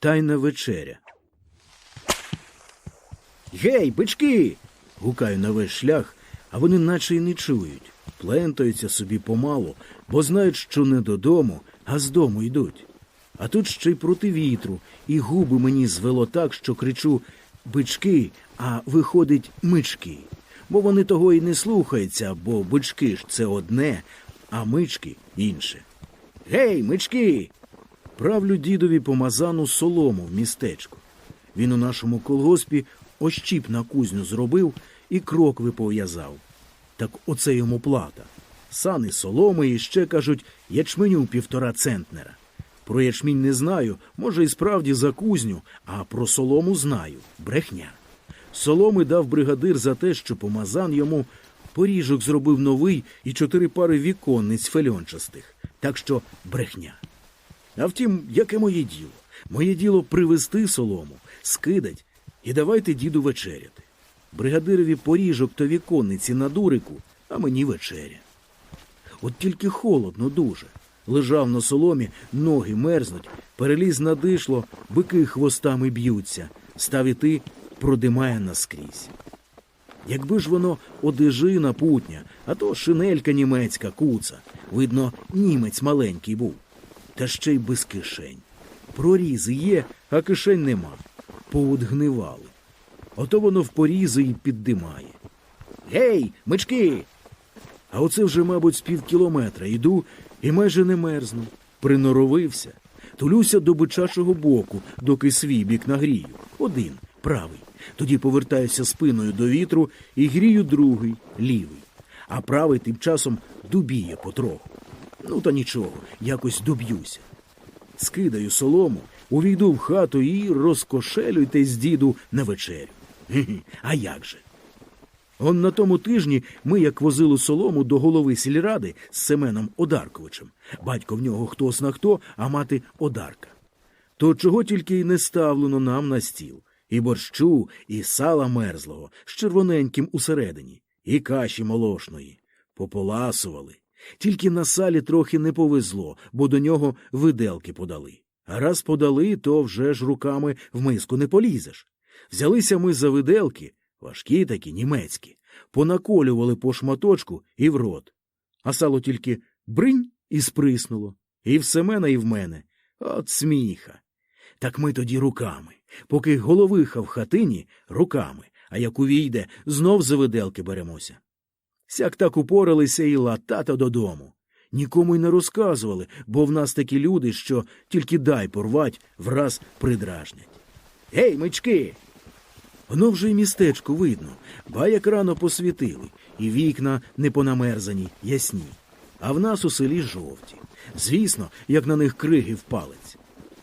Тайна вечеря. Гей, бички. гукаю на весь шлях, а вони наче й не чують. Плентаються собі помалу, бо знають, що не додому, а з дому йдуть. А тут ще й проти вітру, і губи мені звело так, що кричу бички, а виходить мички. Бо вони того і не слухаються, бо бички ж це одне, а мички інше. Гей, мички! Правлю дідові помазану солому в містечку. Він у нашому колгоспі ощіп на кузню зробив і крокви пов'язав. Так оце йому плата. Сани соломи і ще, кажуть, ячменю півтора центнера. Про ячмінь не знаю, може, і справді за кузню, а про солому знаю. Брехня. Соломи дав бригадир за те, що помазан йому поріжок зробив новий і чотири пари віконниць фельончастих. Так що брехня. А втім, яке моє діло? Моє діло привезти солому, скидать і давайте діду вечеряти. Бригадирові поріжок то віконниці на дурику, а мені вечеря. От тільки холодно дуже. Лежав на соломі, ноги мерзнуть, переліз на дишло, бики хвостами б'ються, став іти, продимає наскрізь. Якби ж воно одежина путня, а то шинелька німецька куца, видно, німець маленький був, та ще й без кишень. Прорізи є, а кишень нема. Поудгнивали. Ото воно в порізи і піддимає. Гей, мички! А оце вже, мабуть, з пів кілометра йду і майже не мерзну. Приноровився. Тулюся до бичачого боку, доки свій бік нагрію. Один, правий. Тоді повертаюся спиною до вітру і грію другий, лівий. А правий тим часом дубіє потроху. Ну та нічого, якось доб'юся. Скидаю солому, увійду в хату і розкошелюйтесь, діду, на вечерю. А як же? Он на тому тижні ми, як возили солому до голови сільради з Семеном Одарковичем. Батько в нього хто сна хто, а мати Одарка. То чого тільки й не ставлено нам на стіл. І борщу, і сала мерзлого, з червоненьким усередині, і каші молошної. Пополасували. Тільки на салі трохи не повезло, бо до нього виделки подали. А раз подали, то вже ж руками в миску не полізеш. Взялися ми за виделки, важкі такі, німецькі, понаколювали по шматочку і в рот. А сало тільки бринь і сприснуло. І в Семена, і в мене. От сміха. Так ми тоді руками. Поки головиха в хатині руками, а як увійде, знов за виделки беремося. Сяк так упоралися і латата додому. Нікому й не розказували, бо в нас такі люди, що тільки дай порвать, враз придражнять. Гей, мички! Воно вже й містечко видно, ба як рано посвітили, і вікна не понамерзані, ясні. А в нас у селі жовті. Звісно, як на них криги в палець.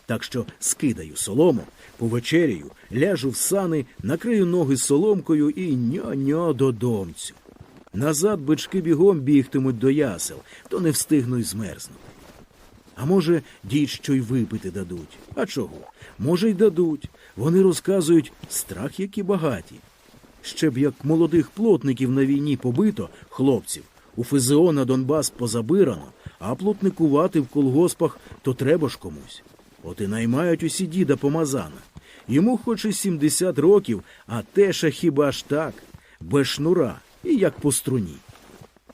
Так що скидаю солому, повечеряю, ляжу в сани, накрию ноги соломкою і ньо-ньо додомцю. Назад бички бігом бігтимуть до ясел, то не встигну й змерзнути. А може, дідь що й випити дадуть. А чого? Може, й дадуть. Вони розказують страх, які багаті. Ще б як молодих плотників на війні побито, хлопців, у ФЗО Донбас позабирано, а плотникувати в колгоспах то треба ж комусь. От і наймають усі діда помазана. Йому хоч і 70 років, а теша хіба ж так, без шнура і як по струні.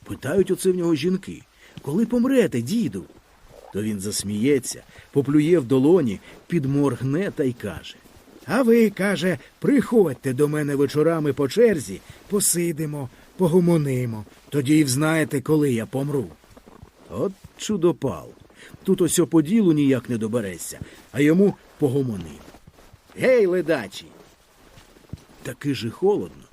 Питають оце в нього жінки, коли помрете, діду? То він засміється, поплює в долоні, підморгне та й каже. А ви, каже, приходьте до мене вечорами по черзі, посидимо, погомонимо. Тоді й взнаєте, коли я помру. От чудопал. Тут ось по ділу ніяк не доберешся, а йому погомонив. Гей, ледачі! Таки же холодно,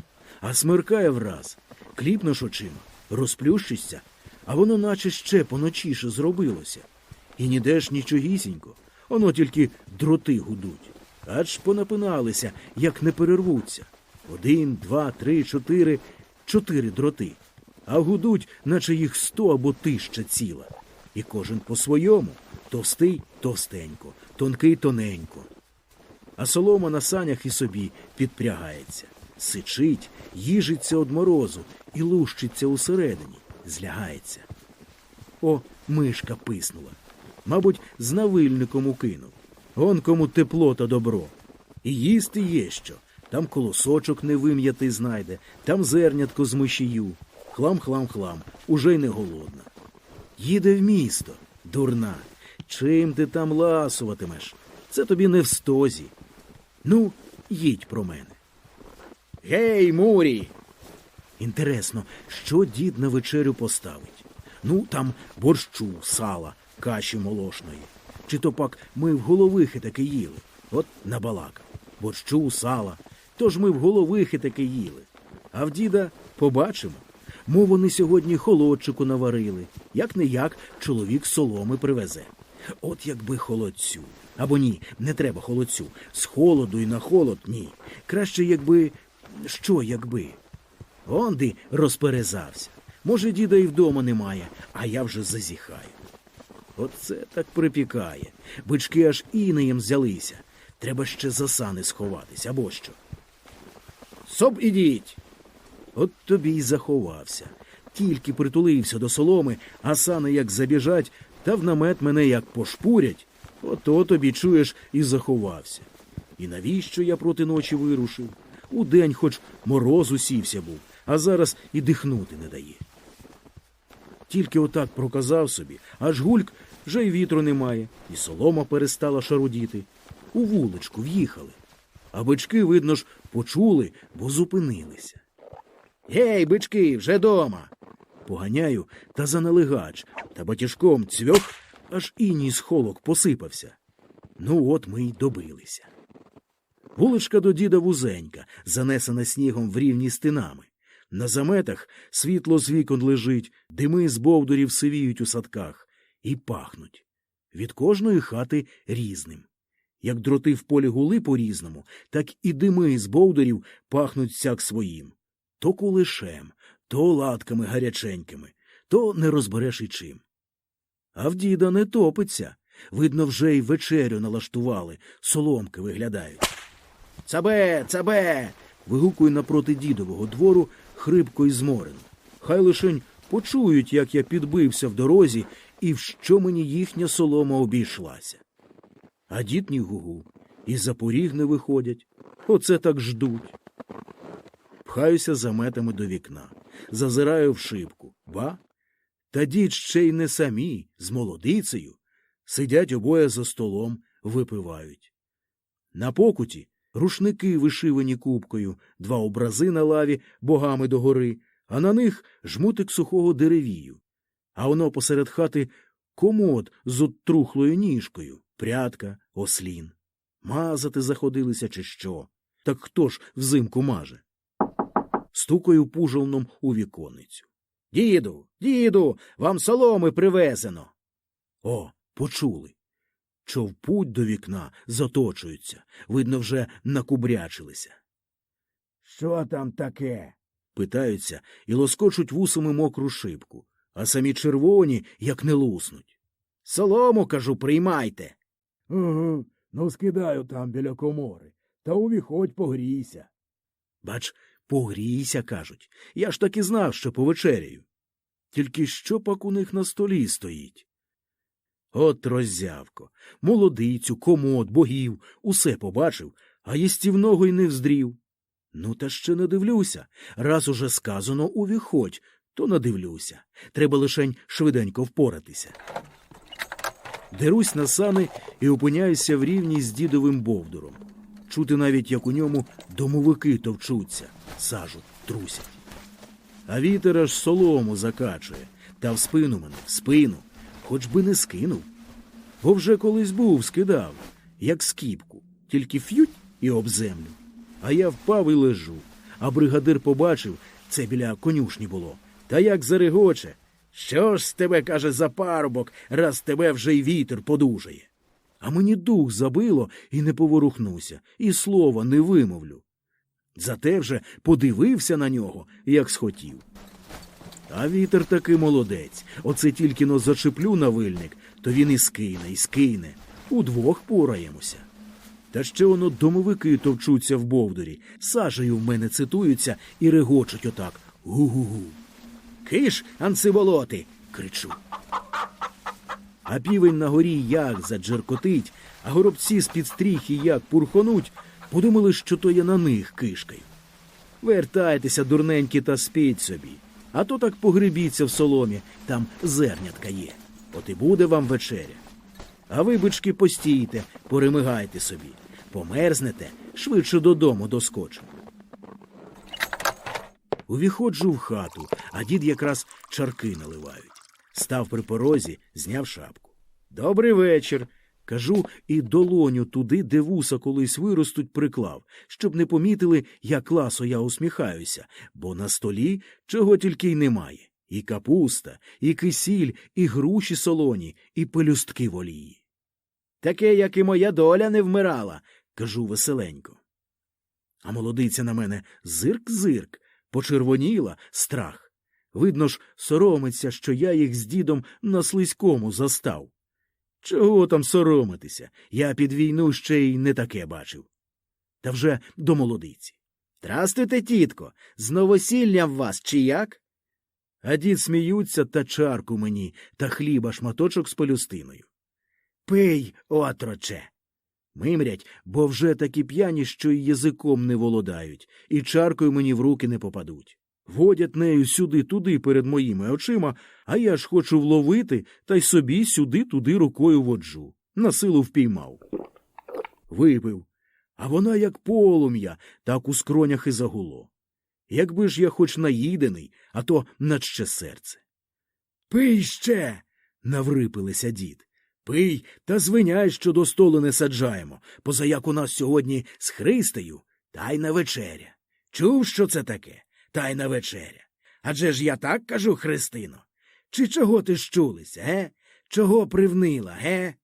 а смеркає враз. Кліпнеш очима, розплющишся, а воно наче ще поночіше зробилося. І ніде ж нічогісінько, воно тільки дроти гудуть. Аж понапиналися, як не перервуться. Один, два, три, чотири, чотири дроти. А гудуть, наче їх сто або тисяча ціла. І кожен по-своєму товстий товстенько, тонкий тоненько. А солома на санях і собі підпрягається, сичить, їжиться од морозу і лущиться усередині, злягається. О, мишка писнула. Мабуть, з навильником укинув. Он кому тепло та добро. І їсти є що. Там колосочок невим'ятий знайде, там зернятко з мишію. Хлам-хлам-хлам, уже й не голодна. Їде в місто, дурна. Чим ти там ласуватимеш? Це тобі не в стозі. Ну, їдь про мене. Гей, Мурі! Інтересно, що дід на вечерю поставить? Ну, там борщу, сала, каші молошної. Чи то пак ми в головихи таки їли? От набалакав. Борщу, сала. Тож ми в головихи таки їли. А в діда побачимо. Мов вони сьогодні холодчику наварили. Як не як чоловік соломи привезе. От якби холодцю. Або ні, не треба холодцю. З холоду і на холод ні. Краще, якби. Що якби? Онди розперезався. Може, діда і вдома немає, а я вже зазіхаю. Оце так припікає. Бички аж інеєм взялися. Треба ще за сани сховатись, або що. Соп ідіть. От тобі й заховався. Тільки притулився до соломи, а сани як забіжать, та в намет мене як пошпурять, ото тобі чуєш і заховався. І навіщо я проти ночі вирушив? Удень хоч мороз усівся був, а зараз і дихнути не дає. Тільки отак проказав собі, аж гульк вже й вітру немає, і солома перестала шарудіти. У вуличку в'їхали. А бички, видно ж, почули, бо зупинилися. Гей, бички, вже дома. Поганяю та за налегач, та батіжком цвьох, аж іній з холок посипався. Ну, от ми й добилися. Вуличка до діда вузенька, занесена снігом в рівні стінами. На заметах світло з вікон лежить, дими з бовдурів сивіють у садках і пахнуть. Від кожної хати різним. Як дроти в полі гули по-різному, так і дими з бовдурів пахнуть всяк своїм. То кулешем, то латками гаряченькими, то не розбереш і чим. А в діда не топиться. Видно, вже й вечерю налаштували, соломки виглядають. Цабе, цабе. вигукує напроти дідового двору хрипко й зморено. Хай лишень почують, як я підбився в дорозі і в що мені їхня солома обійшлася. А дід ні гугу, і за поріг не виходять. Оце так ждуть. Пхаюся заметами до вікна, зазираю в шибку. Ба? Та дід ще й не самі, з молодицею. Сидять обоє за столом, випивають. На покуті рушники вишивані кубкою, два образи на лаві богами догори, а на них жмутик сухого деревію. А воно посеред хати комод з оттрухлою ніжкою, прядка, ослін. Мазати заходилися чи що? Так хто ж взимку маже? Стукаю пужалном у віконницю. Діду, діду, вам соломи привезено. О, почули. Човпуть до вікна, заточуються, видно, вже накубрячилися. Що там таке? Питаються і лоскочуть вусами мокру шибку, а самі червоні, як не луснуть. Солому, кажу, приймайте. Угу, ну скидаю там біля комори, та увіходь погрійся. Бач, погрійся, кажуть. Я ж таки знав, що повечеряю. Тільки що пак у них на столі стоїть? От роззявко, молодицю, комод, богів, усе побачив, а їстівного й не вздрів. Ну, та ще не дивлюся. Раз уже сказано увіходь, то надивлюся. Треба лишень швиденько впоратися. Дерусь на сани і опиняюся в рівні з дідовим бовдуром. Чути навіть, як у ньому домовики товчуться, сажу трусять. А вітер аж солому закачує, та в спину мене, в спину, хоч би не скинув. Бо вже колись був, скидав, як скіпку, тільки ф'ють і об землю. А я впав і лежу. А бригадир побачив, це біля конюшні було. Та як зарегоче. Що ж з тебе, каже, за парубок, раз тебе вже й вітер подужає. А мені дух забило і не поворухнуся, і слова не вимовлю. Зате вже подивився на нього, як схотів. А вітер таки молодець. Оце тільки но зачеплю на вильник, то він і скине, і скине. Удвох пораємося. Та ще воно домовики товчуться в бовдурі, сажею в мене цитуються і регочуть отак гу-гу-гу. Киш, анциболоти. кричу. А півень на горі як заджеркотить, а горобці з-під стріхи як пурхонуть, подумали, що то я на них кишкаю. Вертайтеся, дурненькі, та спіть собі. А то так погребіться в соломі, там зернятка є. От і буде вам вечеря. А ви, бички, постійте, поремигайте собі. Померзнете, швидше додому доскочимо. Увіходжу в хату, а дід якраз чарки наливають. Став при порозі, зняв шапку. Добрий вечір. Кажу, і долоню туди, де вуса колись виростуть, приклав, щоб не помітили, як ласо я усміхаюся, бо на столі чого тільки й немає. І капуста, і кисіль, і груші солоні, і пелюстки в олії. Таке, як і моя доля не вмирала, кажу веселенько. А молодиця на мене зирк-зирк, почервоніла страх. Видно ж, соромиться, що я їх з дідом на слизькому застав. Чого там соромитися? Я під війну ще й не таке бачив. Та вже до молодиці. Трастуйте, тітко, з новосіллям вас чи як? А дід сміються та чарку мені, та хліба шматочок з полюстиною. Пий, отроче. Мимрять, бо вже такі п'яні, що й язиком не володають, і чаркою мені в руки не попадуть. Водять нею сюди-туди перед моїми очима, а я ж хочу вловити та й собі сюди-туди рукою воджу. На силу впіймав. Випив. А вона, як полум'я, так у скронях і загуло. Якби ж я хоч наїдений, а то наче серце. Пий ще. наврипилися дід. Пий та звиняй, що до столу не саджаємо, поза як у нас сьогодні з Христею тайна вечеря. Чув, що це таке? Тайна вечеря. Адже ж я так кажу, Христино. Чи чого ти щулися, ге? Чого привнила, ге?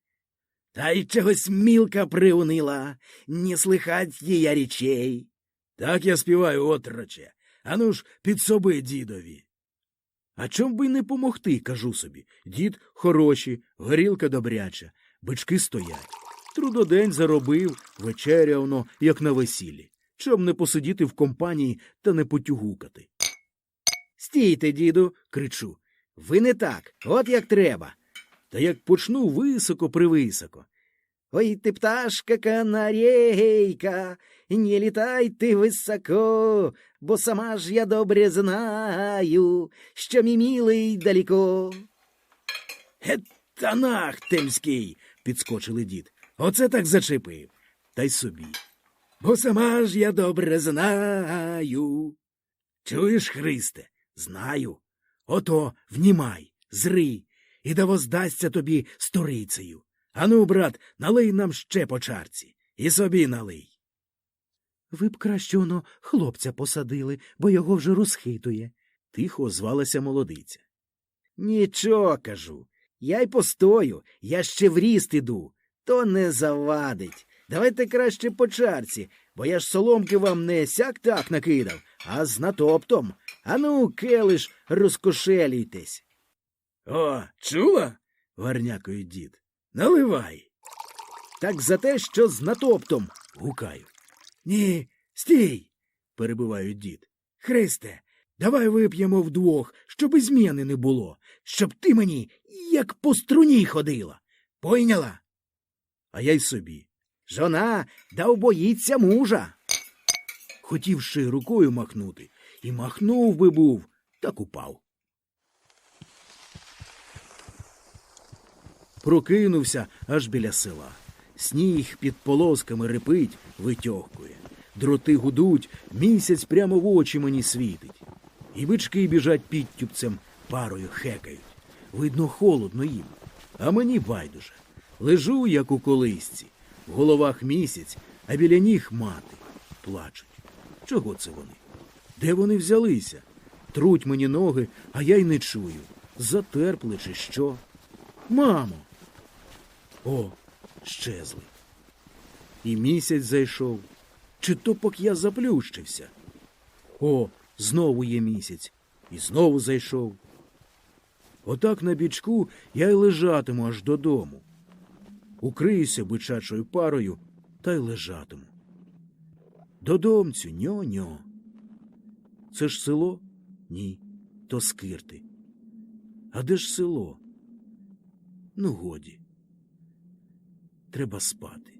Та й чогось мілка приунила, не слихать їя річей. Так я співаю, отроче. Ану ж, підсоби дідові. А чом би й не помогти, кажу собі. Дід хороші, горілка добряча, бички стоять. Трудодень заробив, вечеря воно, як на весіллі. Чом не посидіти в компанії та не потюгукати? Стійте, діду, кричу. Ви не так, от як треба. Та як почну високо привисоко. Ой, ти пташка канарейка, не літай ти високо, бо сама ж я добре знаю, що мій милий далеко. Гетанах темський, підскочили дід. Оце так зачепив. Та й собі. Бо сама ж я добре знаю. Чуєш, Христе? Знаю. Ото внімай, зри, і да воздасться тобі сторицею. Ану, брат, налий нам ще по чарці, і собі налий. Ви б краще оно хлопця посадили, бо його вже розхитує, тихо озвалася молодиця. Нічого, кажу. Я й постою, я ще в ріст іду, то не завадить. Давайте краще по чарці, бо я ж соломки вам не сяк так накидав, а з натоптом. Ану, келиш, розкошелюйтесь. О, чула? гарнякою дід. Наливай. Так за те, що з натоптом. гукаю. Ні, стій, перебиваю дід. Христе, давай вип'ємо вдвох, щоб і зміни не було, щоб ти мені як по струні ходила. Пойняла? А я й собі. Жона да боїться мужа. Хотів ще рукою махнути, і махнув би був, так упав. Прокинувся аж біля села. Сніг під полосками рипить, витьохкує. Дроти гудуть, місяць прямо в очі мені світить. І бички біжать підтюпцем, парою хекають. Видно, холодно їм. А мені байдуже. Лежу, як у колисці, в головах місяць, а біля ніг мати. Плачуть. Чого це вони? Де вони взялися? Труть мені ноги, а я й не чую. Затерпли чи що? Мамо. О, щезли. І місяць зайшов. Чи то пок я заплющився? О, знову є місяць. І знову зайшов. Отак на бічку я й лежатиму аж додому. Укриюся бичачою парою та й лежатиму. Додомцю, ньо-ньо. Це ж село? Ні, то скирти. А де ж село? Ну, годі. треба спати.